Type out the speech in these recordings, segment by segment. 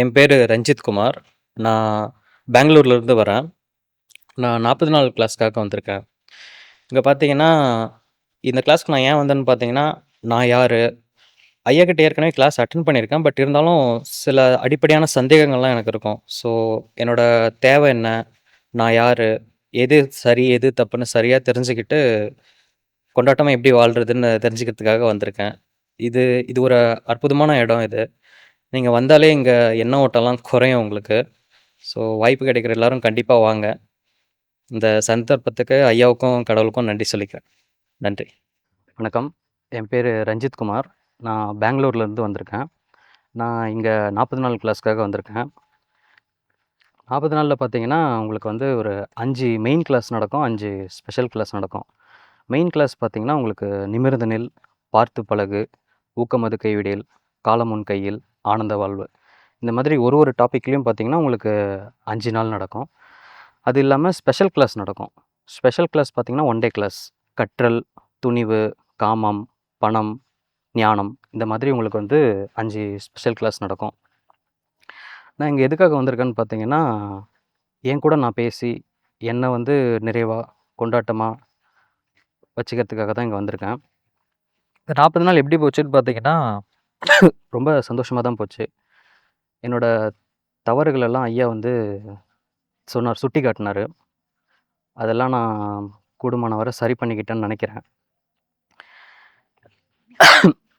என் பேர் ரஞ்சித் குமார். நான் பெங்களூர்லேருந்து வரேன். நான் நாற்பது நாள் கிளாஸ்க்காக வந்திருக்கேன். இங்கே பார்த்தீங்கன்னா இந்த கிளாஸ்க்கு நான் ஏன் வந்தேன்னு பார்த்தீங்கன்னா நான் யார்? ஐயா கிட்ட ஏற்கனவே கிளாஸ் அட்டன் பண்ணியிருக்கேன். பட் இருந்தாலும் சில அடிப்படையான சந்தேகங்கள்லாம் எனக்கு இருக்கும். ஸோ என்னோட தேவை என்ன? நான் யார்? எது சரி எது தப்புன்னு சரியாக தெரிஞ்சுக்கிட்டு கொண்டாட்டமாக எப்படி வாழ்கிறதுன்னு தெரிஞ்சுக்கிறதுக்காக வந்திருக்கேன். இது இது ஒரு அற்புதமான இடம் இது. நீங்கள் வந்தாலே இங்கே எண்ணெய் ஓட்டம்லாம் குறையும் உங்களுக்கு. ஸோ வாய்ப்பு கிடைக்கிற எல்லாரும் கண்டிப்பாக வாங்க. இந்த சந்தர்ப்பத்துக்கு ஐயாவுக்கும் கடவுளுக்கும் நன்றி சொல்லிக்கிறேன். நன்றி. வணக்கம். என் பேர் ரஞ்சித் குமார். நான் பெங்களூர்லேருந்து வந்திருக்கேன். நான் இங்கே நாற்பது நாள் கிளாஸ்க்காக வந்திருக்கேன். நாற்பது நாளில் பார்த்தீங்கன்னா உங்களுக்கு வந்து ஒரு அஞ்சு மெயின் கிளாஸ் நடக்கும் அஞ்சு ஸ்பெஷல் கிளாஸ் நடக்கும். மெயின் கிளாஸ் பார்த்தீங்கன்னா உங்களுக்கு நிமிர்ந்த நெல் பார்த்து பழகு ஊக்கமது கைவிடியல் காலமுன் கையில் ஆனந்த வாழ்வு. இந்த மாதிரி ஒரு ஒரு டாப்பிக்லேயும் பார்த்தீங்கன்னா உங்களுக்கு அஞ்சு நாள் நடக்கும். அது இல்லாமல் ஸ்பெஷல் கிளாஸ் நடக்கும். ஸ்பெஷல் கிளாஸ் பார்த்திங்கன்னா ஒன் டே கிளாஸ். கற்றல் துணிவு காமம் பணம் ஞானம் இந்த மாதிரி உங்களுக்கு வந்து அஞ்சு ஸ்பெஷல் கிளாஸ் நடக்கும். நான் இங்கே எதுக்காக வந்திருக்கேன்னு பார்த்தீங்கன்னா என் கூட நான் பேசி என்னை வந்து நிறைவாக கொண்டாட்டமாக வச்சுக்கிறதுக்காக தான் இங்கே வந்திருக்கேன். இந்த நாற்பது நாள் எப்படி போச்சுன்னு பார்த்தீங்கன்னா ரொம்ப சந்தோஷமாக தான் போச்சு. என்னோட தவறுகள் எல்லாம் ஐயா வந்து சொன்னார் சுட்டி காட்டினார். அதெல்லாம் நான் கூடுமான வரை சரி பண்ணிக்கிட்டேன்னு நினைக்கிறேன்.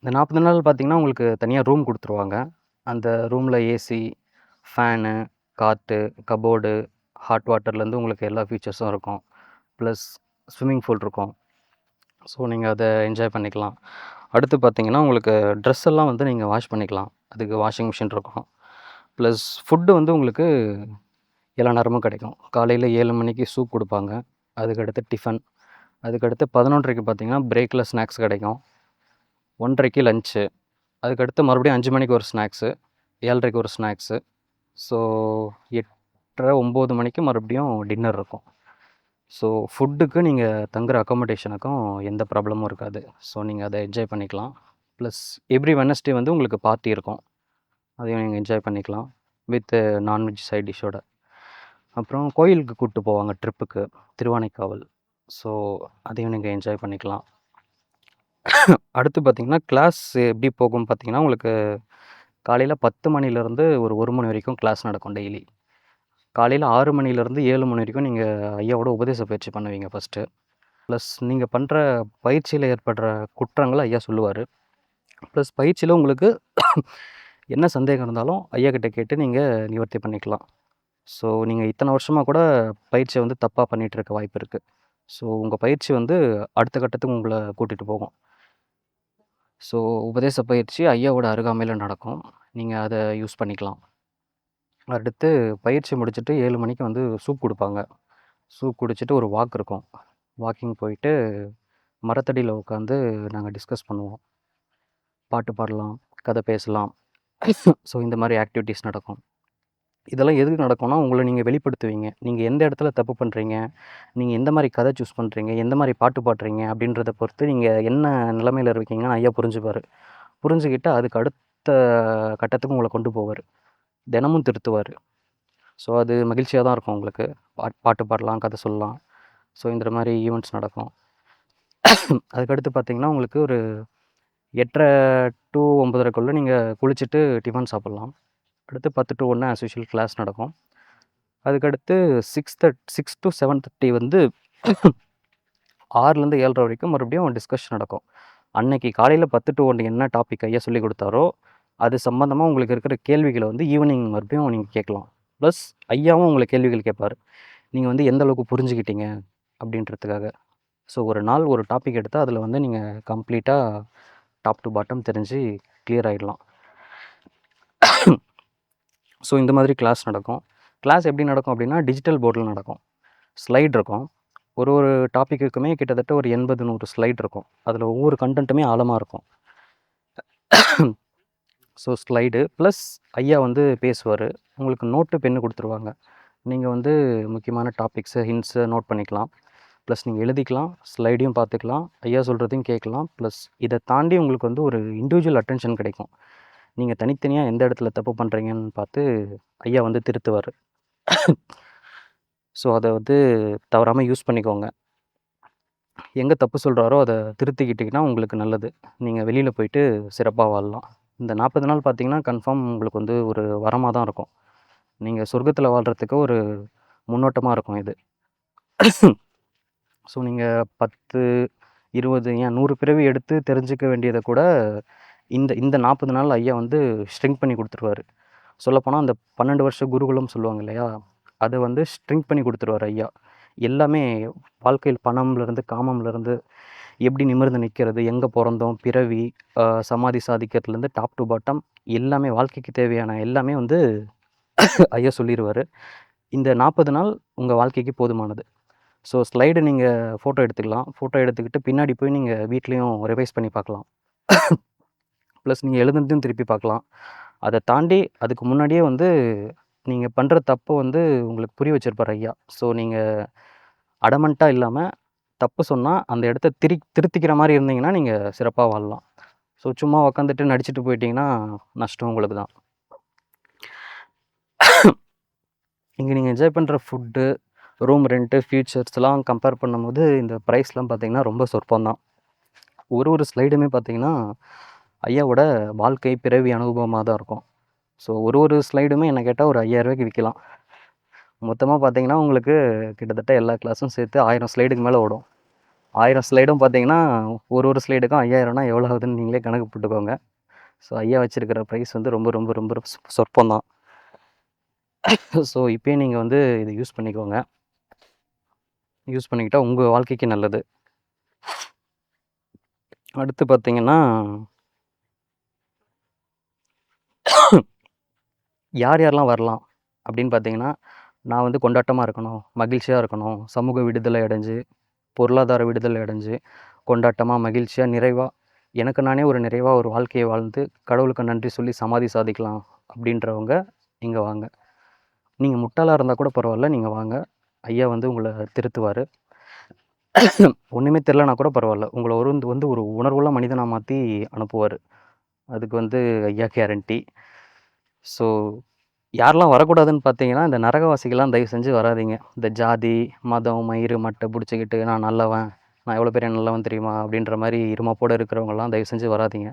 இந்த நாற்பது நாள் பார்த்திங்கன்னா உங்களுக்கு தனியாக ரூம் கொடுத்துருவாங்க. அந்த ரூமில் ஏசி ஃபேனு காற்று கபோர்டு ஹாட் வாட்டர்லேருந்து உங்களுக்கு எல்லா ஃபீச்சர்ஸும் இருக்கும். ப்ளஸ் ஸ்விம்மிங் பூல் இருக்கும். ஸோ நீங்கள் அதை என்ஜாய் பண்ணிக்கலாம். அடுத்து பார்த்தீங்கன்னா உங்களுக்கு ட்ரெஸ் எல்லாம் வந்து நீங்கள் வாஷ் பண்ணிக்கலாம். அதுக்கு வாஷிங் மிஷின் இருக்கும் ப்ளஸ் ஃபுட்டு வந்து உங்களுக்கு எல்லா நேரமும் கிடைக்கும். காலையில் ஏழு மணிக்கு சூப் கொடுப்பாங்க. அதுக்கடுத்து டிஃபன் அதுக்கடுத்து பதினொன்றரைக்கு பார்த்தீங்கன்னா பிரேக்கில் ஸ்நாக்ஸ் கிடைக்கும். ஒன்றரைக்கு லஞ்சு அதுக்கடுத்து மறுபடியும் அஞ்சு மணிக்கு ஒரு ஸ்நாக்ஸு ஏழரைக்கு ஒரு ஸ்நாக்ஸு ஸோ எட்டரை ஒம்பது மணிக்கு மறுபடியும் டின்னர் இருக்கும். ஸோ ஃபுட்டுக்கு நீங்கள் தங்குற அக்காமடேஷனுக்கும் எந்த ப்ராப்ளமும் இருக்காது. ஸோ நீங்கள் அதை என்ஜாய் பண்ணிக்கலாம். ப்ளஸ் எவ்ரி வெனஸ்டே வந்து உங்களுக்கு பார்ட்டி இருக்கும். அதையும் நீங்கள் என்ஜாய் பண்ணிக்கலாம். வித் நான்வெஜ் சைட் டிஷ்ஷோட அப்புறம் கோயிலுக்கு கூப்பிட்டு போவாங்க ட்ரிப்புக்கு திருவானைக்காவல். ஸோ அதையும் நீங்கள் என்ஜாய் பண்ணிக்கலாம். அடுத்து பார்த்திங்கன்னா கிளாஸ் எப்படி போகும் பார்த்தீங்கன்னா உங்களுக்கு காலையில் பத்து மணிலேருந்து ஒரு ஒரு மணி வரைக்கும் கிளாஸ் நடக்கும் டெய்லி காலையில் ஆறு மணிலேருந்து ஏழு மணி வரைக்கும் நீங்கள் ஐயாவோட உபதேச பயிற்சி பண்ணுவீங்க ஃபஸ்ட்டு ப்ளஸ் நீங்கள் பண்ணுற பயிற்சியில் ஏற்படுற குற்றங்களை ஐயா சொல்லுவார். ப்ளஸ் பயிற்சியில் உங்களுக்கு என்ன சந்தேகம் இருந்தாலும் ஐயா கிட்ட கேட்டு நீங்கள் நிவர்த்தி பண்ணிக்கலாம். ஸோ நீங்கள் இத்தனை வருஷமாக கூட பயிற்சியை வந்து தப்பாக பண்ணிகிட்டு இருக்க வாய்ப்பு இருக்குது ஸோ உங்கள் பயிற்சி வந்து அடுத்த கட்டத்துக்கு உங்களை கூட்டிகிட்டு போகும். ஸோ உபதேச பயிற்சி ஐயாவோட அருகாமையில் நடக்கும். நீங்கள் அதை யூஸ் பண்ணிக்கலாம். அடுத்து பயிற்சி முடிச்சுட்டு ஏழு மணிக்கு வந்து சூப் கொடுப்பாங்க. சூப் குடிச்சிட்டு ஒரு வாக் இருக்கும். வாக்கிங் போயிட்டு மரத்தடியில் உட்காந்து நாங்கள் டிஸ்கஸ் பண்ணுவோம். பாட்டு பாடலாம் கதை பேசலாம். ஸோ இந்த மாதிரி ஆக்டிவிட்டீஸ் நடக்கும். இதெல்லாம் எதுக்கு நடக்கும்னா உங்களை நீங்கள் வெளிப்படுத்துவீங்க. நீங்கள் எந்த இடத்துல தப்பு பண்ணுறீங்க நீங்கள் எந்த மாதிரி கதை சூஸ் பண்ணுறீங்க எந்த மாதிரி பாட்டு பாடுறீங்க? அப்படின்றத பொறுத்து நீங்கள் என்ன நிலமையில இருக்கீங்கன்னு ஐயா புரிஞ்சுப்பார். புரிஞ்சுக்கிட்டு அதுக்கு அடுத்த கட்டத்துக்கு உங்களை கொண்டு போவார். தினமும் திருத்துவார். ஸோ அது மகிழ்ச்சியாக தான் இருக்கும் உங்களுக்கு. பாட் பாட்டு பாடலாம் கதை சொல்லலாம். ஸோ இந்த மாதிரி ஈவெண்ட்ஸ் நடக்கும். அதுக்கடுத்து பார்த்தீங்கன்னா உங்களுக்கு ஒரு எட்டரை டு ஒம்பதரைக்குள்ளே நீங்கள் குளிச்சுட்டு டிஃபன் சாப்பிட்லாம். அடுத்து பத்து டு ஒன்று ஆஸ் யூஷுவல் கிளாஸ் நடக்கும். அதுக்கடுத்து six that six to seven thirty வந்து ஆறுலேருந்து ஏழரை வரைக்கும் மறுபடியும் டிஸ்கஷன் நடக்கும். அன்னைக்கு காலையில் பத்து டு ஒன்று என்ன டாபிக் ஐயா சொல்லி கொடுத்தாரோ அது சம்மந்தமாக உங்களுக்கு இருக்கிற கேள்விகளை வந்து ஈவினிங் மறுபடியும் நீங்கள் கேட்கலாம். ப்ளஸ் ஐயாவும் உங்களை கேள்விகள் கேட்பார். நீங்கள் வந்து எந்த அளவுக்கு புரிஞ்சுக்கிட்டீங்க அப்படின்றதுக்காக. ஸோ ஒரு நாள் ஒரு டாபிக் எடுத்தால் அதில் வந்து நீங்கள் கம்ப்ளீட்டாக டாப் டு பாட்டம் தெரிஞ்சு கிளியர் ஆகிடலாம் ஸோ இந்த மாதிரி கிளாஸ் நடக்கும். கிளாஸ் எப்படி நடக்கும் அப்படின்னா டிஜிட்டல் போர்டில் நடக்கும். ஸ்லைட் இருக்கும். ஒரு ஒரு டாப்பிக்குக்குமே கிட்டத்தட்ட ஒரு எண்பது நூறு ஸ்லைட் இருக்கும். அதில் ஒவ்வொரு கண்டென்ட்டுமே ஆழமாக இருக்கும். So slide. ப்ளஸ் ஐயா வந்து பேசுவார். உங்களுக்கு நோட்டு பென்னு கொடுத்துருவாங்க. நீங்கள் வந்து முக்கியமான டாபிக்ஸு ஹின்ஸை நோட் பண்ணிக்கலாம். ப்ளஸ் நீங்கள் எழுதிக்கலாம் ஸ்லைடையும் பார்த்துக்கலாம் ஐயா சொல்கிறதையும் கேட்கலாம். ப்ளஸ் இதை தாண்டி உங்களுக்கு வந்து ஒரு இண்டிவிஜுவல் அட்டென்ஷன் கிடைக்கும். நீங்கள் தனித்தனியாக எந்த இடத்துல தப்பு பண்ணுறீங்கன்னு பார்த்து ஐயா வந்து திருத்துவார். ஸோ அதை வந்து தவறாமல் யூஸ் பண்ணிக்கோங்க. எங்கே தப்பு சொல்கிறாரோ அதை திருத்திக்கிட்டிங்கன்னா உங்களுக்கு நல்லது. நீங்கள் வெளியில் போயிட்டு சிறப்பாக வாழலாம். இந்த நாற்பது நாள் பார்த்தீங்கன்னா கன்ஃபார்ம் உங்களுக்கு வந்து ஒரு வரமாக தான் இருக்கும். நீங்கள் சொர்க்கத்தில் வாழ்கிறதுக்கு ஒரு முன்னோட்டமாக இருக்கும் இது. ஸோ நீங்கள் பத்து இருபது ஏன் நூறு பிறவி எடுத்து தெரிஞ்சுக்க வேண்டியதை கூட இந்த இந்த நாற்பது நாள் ஐயா வந்து ஸ்ட்ரிங் பண்ணி கொடுத்துருவாரு. சொல்லப்போனால் அந்த பன்னெண்டு வருஷ குருகுலம் சொல்லுவாங்க இல்லையா? அதை வந்து ஸ்ட்ரிங் பண்ணி கொடுத்துருவாரு ஐயா. எல்லாமே வாழ்க்கையில் பணம்லேருந்து காமம்லேருந்து எப்படி நிமிர்ந்து நிற்கிறது எங்கே பிறந்தோம் பிறவி சமாதி சாதிக்கிறதுலேருந்து டாப் டு பாட்டம் எல்லாமே வாழ்க்கைக்கு தேவையான எல்லாமே வந்து ஐயா சொல்லிடுவார் இந்த நாற்பது நாள் உங்கள் வாழ்க்கைக்கு போதுமானது. ஸோ ஸ்லைடு நீங்கள் ஃபோட்டோ எடுத்துக்கலாம். ஃபோட்டோ எடுத்துக்கிட்டு பின்னாடி போய் நீங்கள் வீட்லேயும் ரிவைஸ் பண்ணி பார்க்கலாம். ப்ளஸ் நீங்கள் எழுதுனதையும் திருப்பி பார்க்கலாம். அதை தாண்டி அதுக்கு முன்னாடியே வந்து நீங்கள் பண்ணுற தப்பை வந்து உங்களுக்கு புரிய வச்சுருப்பார் ஐயா. ஸோ நீங்கள் அடமண்ட்டாக இல்லாமல் தப்பு சொன்னால் அந்த இடத்த திரி திருத்திக்கிற மாதிரி இருந்தீங்கன்னா நீங்கள் சிறப்பாக வாழலாம். ஸோ சும்மா உக்காந்துட்டு நடிச்சுட்டு போயிட்டீங்கன்னா நஷ்டம் உங்களுக்கு தான். இங்கே நீங்கள் என்ஜாய் பண்ணுற ஃபுட்டு ரூம் ரெண்ட்டு ஃபியூச்சர்ஸ்லாம் கம்பேர் பண்ணும்போது இந்த ப்ரைஸ்லாம் பார்த்தீங்கன்னா ரொம்ப சொற்பம் தான் ஒரு ஒரு ஸ்லைடுமே பார்த்தீங்கன்னா ஐயாவோட வாழ்க்கை பிறவி அனுபவமாக தான் இருக்கும். ஸோ ஒரு ஒரு ஸ்லைடுமே என்ன கேட்டால் ஒரு ஐயாயிரரூவாய்க்கு விற்கலாம் மொத்தமாக பார்த்தீங்கன்னா உங்களுக்கு கிட்டத்தட்ட எல்லா கிளாஸும் சேர்த்து ஆயிரம் ஸ்லைடுக்கு மேலே ஓடும். ஆயிரம் ஸ்லைடும் பார்த்தீங்கன்னா ஒரு ஒரு ஸ்லைடுக்கும் ஐயாயிரம்னா எவ்வளோ ஆகுதுன்னு நீங்களே கணக்கு போட்டுக்கோங்க. ஸோ ஐயா வச்சுருக்கிற ப்ரைஸ் வந்து ரொம்ப ரொம்ப ரொம்ப சொற்பம் தான் ஸோ இப்போயே நீங்கள் வந்து இதை யூஸ் பண்ணிக்கோங்க. யூஸ் பண்ணிக்கிட்டால் உங்கள் வாழ்க்கைக்கு நல்லது. அடுத்து பார்த்தீங்கன்னா யார் யாரெல்லாம் வரலாம் அப்படின்னு பார்த்தீங்கன்னா நான் வந்து கொண்டாட்டமாக இருக்கணும் மகிழ்ச்சியாக இருக்கணும். சமூக விடுதலை அடைஞ்சு பொருளாதார விடுதலை அடைஞ்சு கொண்டாட்டமாக மகிழ்ச்சியாக நிறைவாக எனக்கு நானே ஒரு நிறைவாக ஒரு வாழ்க்கையை வாழ்ந்து கடவுளுக்கு நன்றி சொல்லி சமாதி சாதிக்கலாம் அப்படின்றவங்க இங்கே வாங்க. நீங்கள் முட்டாளாக இருந்தால் கூட பரவாயில்ல நீங்கள் வாங்க. ஐயா வந்து உங்களை திருத்துவார். ஒன்றுமே தெரிலனா கூட பரவாயில்ல. உங்களை ஒரு வந்து ஒரு உணர்வுள்ள மனிதனாக மாற்றி அனுப்புவார். அதுக்கு வந்து ஐயா கேரண்டி ஸோ யாரெல்லாம் வரக்கூடாதுன்னு பார்த்தீங்கன்னா இந்த நரகவாசிகள்லாம் தயவு செஞ்சு வராதீங்க. இந்த ஜாதி மதம் மயிறு மட்டை பிடிச்சிக்கிட்டு நான் நல்லவன் நான் எவ்வளோ பெரிய நல்லவன் தெரியுமா? அப்படின்ற மாதிரி இருமாப்போடு இருக்கிறவங்கலாம் தயவு செஞ்சு வராதீங்க.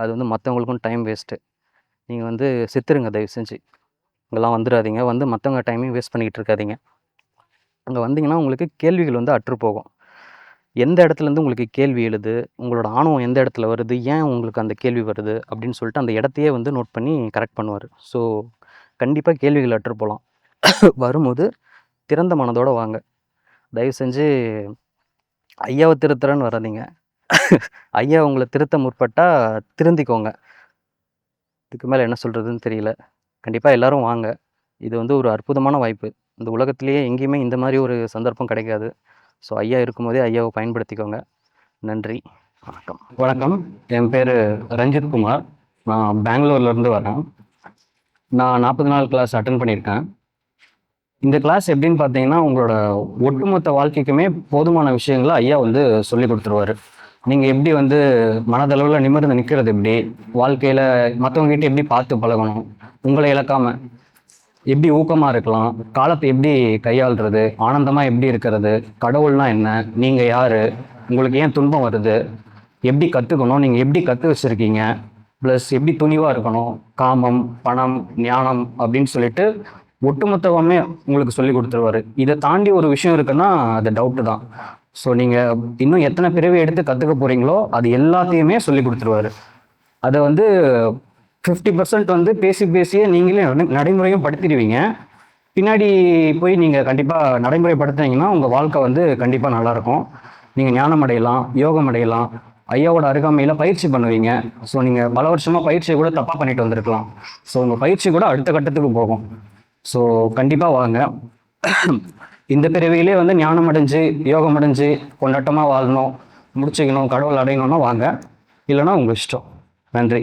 அது வந்து மற்றவங்களுக்கும் டைம் வேஸ்ட்டு நீங்கள் வந்து சித்துருங்க தயவு செஞ்சு. இங்கெல்லாம் வந்துடாதீங்க. வந்து மற்றவங்க டைமையும் வேஸ்ட் பண்ணிக்கிட்டு இருக்காதீங்க. அங்கே வந்தீங்கன்னா உங்களுக்கு கேள்விகள் வந்து அற்று போகும். எந்த இடத்துலேருந்து உங்களுக்கு கேள்வி எழுது? உங்களோட ஆணவம் எந்த இடத்துல வருது? ஏன் உங்களுக்கு அந்த கேள்வி வருது? அப்படின்னு சொல்லிட்டு அந்த இடத்தையே வந்து நோட் பண்ணி கரெக்ட் பண்ணுவார். ஸோ கண்டிப்பாக கேள்விகள் அற்று போகலாம் வரும்போது திறந்த மனதோடு வாங்க. தயவு செஞ்சு ஐயாவை திருத்துறேன்னு வராதீங்க. ஐயா உங்களை திருத்த முற்பட்டால் திருந்திக்கோங்க. இதுக்கு மேலே என்ன சொல்கிறதுன்னு தெரியல. கண்டிப்பாக எல்லோரும் வாங்க. இது வந்து ஒரு அற்புதமான வாய்ப்பு. இந்த உலகத்திலேயே எங்கேயுமே இந்த மாதிரி ஒரு சந்தர்ப்பம் கிடைக்காது. ஸோ ஐயா இருக்கும்போதே ஐயாவை பயன்படுத்திக்கோங்க. நன்றி. வணக்கம். வணக்கம். என் பேர் ரஞ்சித் குமார். நான் பெங்களூர்லேருந்து வரேன். நான் நாற்பது நாள் கிளாஸ் அட்டன் பண்ணியிருக்கேன். இந்த கிளாஸ் எப்படின்னு பார்த்தீங்கன்னா உங்களோட ஒட்டுமொத்த வாழ்க்கைக்குமே போதுமான விஷயங்களை ஐயா வந்து சொல்லி கொடுத்துருவாரு. நீங்கள் எப்படி வந்து மனதளவில் நிமிர்ந்து நிற்கிறது எப்படி? வாழ்க்கையில் மற்றவங்ககிட்ட எப்படி பார்த்து பழகணும்? உங்களை இழக்காம எப்படி ஊக்கமாக இருக்கலாம்? காலத்தை எப்படி கையாளுறது? ஆனந்தமாக எப்படி இருக்கிறது? கடவுள்னா என்ன? நீங்கள் யார்? உங்களுக்கு ஏன் துன்பம் வருது? எப்படி கற்றுக்கணும் நீங்கள் எப்படி கற்று வச்சுருக்கீங்க? ப்ளஸ் எப்படி துணிவாக இருக்கணும் காமம் பணம் ஞானம் அப்படின்னு சொல்லிட்டு ஒட்டுமொத்தமே உங்களுக்கு சொல்லி கொடுத்துருவாரு. இதை தாண்டி ஒரு விஷயம் இருக்குன்னா அது டவுட்டு தான். ஸோ நீங்கள் இன்னும் எத்தனை பிறவி எடுத்து கற்றுக்க போகிறீங்களோ அது எல்லாத்தையுமே சொல்லி கொடுத்துருவாரு. அதை வந்து ஃபிஃப்டி பர்சன்ட் வந்து பேசி பேசியே நீங்களே நடைமுறையும் படுத்திடுவீங்க. பின்னாடி போய் நீங்கள் கண்டிப்பாக நடைமுறைப்படுத்துனீங்கன்னா உங்கள் வாழ்க்கை வந்து கண்டிப்பாக நல்லாயிருக்கும் நீங்கள் ஞானம் அடையலாம் யோகம் அடையலாம். ஐயாவோட அருகாமையில் பயிற்சி பண்ணுவீங்க. ஸோ நீங்கள் பல வருஷமாக பயிற்சியை கூட தப்பாக பண்ணிட்டு வந்திருக்கலாம். ஸோ உங்கள் பயிற்சி கூட அடுத்த கட்டத்துக்கு போகும். ஸோ கண்டிப்பாக வாங்க. இந்த பிறவியிலே வந்து ஞானம் அடைஞ்சு யோகம் அடைஞ்சு கொண்டாட்டமாக வாழணும் முடிச்சுக்கணும் கடவுள் அடையணும்னா வாங்க. இல்லைன்னா உங்கள் இஷ்டம். நன்றி.